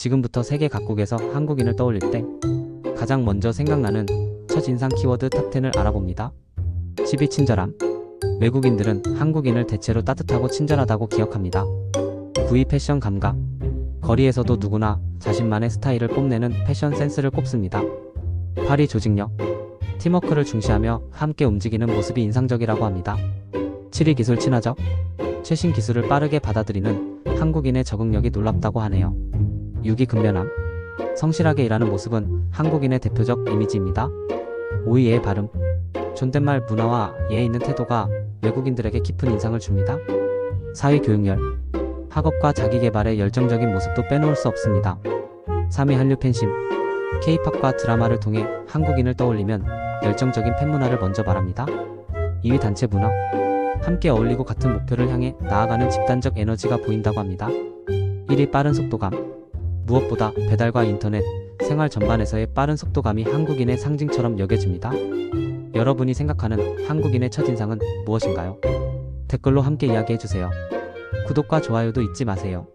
지금부터 세계 각국에서 한국인을 떠올릴 때 가장 먼저 생각나는 첫인상 키워드 탑10을 알아봅니다. 10위 친절함. 외국인들은 한국인을 대체로 따뜻하고 친절하다고 기억합니다. 9위 패션 감각. 거리에서도 누구나 자신만의 스타일을 뽐내는 패션 센스를 꼽습니다. 8위 조직력. 팀워크를 중시하며 함께 움직이는 모습이 인상적이라고 합니다. 7위 기술 친화적. 최신 기술을 빠르게 받아들이는 한국인의 적응력이 놀랍다고 하네요. 6위 근면함. 성실하게 일하는 모습은 한국인의 대표적 이미지입니다. 5위의 발음. 존댓말 문화와 예에 있는 태도가 외국인들에게 깊은 인상을 줍니다. 4위 교육열. 학업과 자기개발의 열정적인 모습도 빼놓을 수 없습니다. 3위 한류 팬심. K-팝과 드라마를 통해 한국인을 떠올리면 열정적인 팬문화를 먼저 말합니다. 2위 단체 문화. 함께 어울리고 같은 목표를 향해 나아가는 집단적 에너지가 보인다고 합니다. 1위 빠른 속도감. 무엇보다 배달과 인터넷, 생활 전반에서의 빠른 속도감이 한국인의 상징처럼 여겨집니다. 여러분이 생각하는 한국인의 첫인상은 무엇인가요? 댓글로 함께 이야기해주세요. 구독과 좋아요도 잊지 마세요.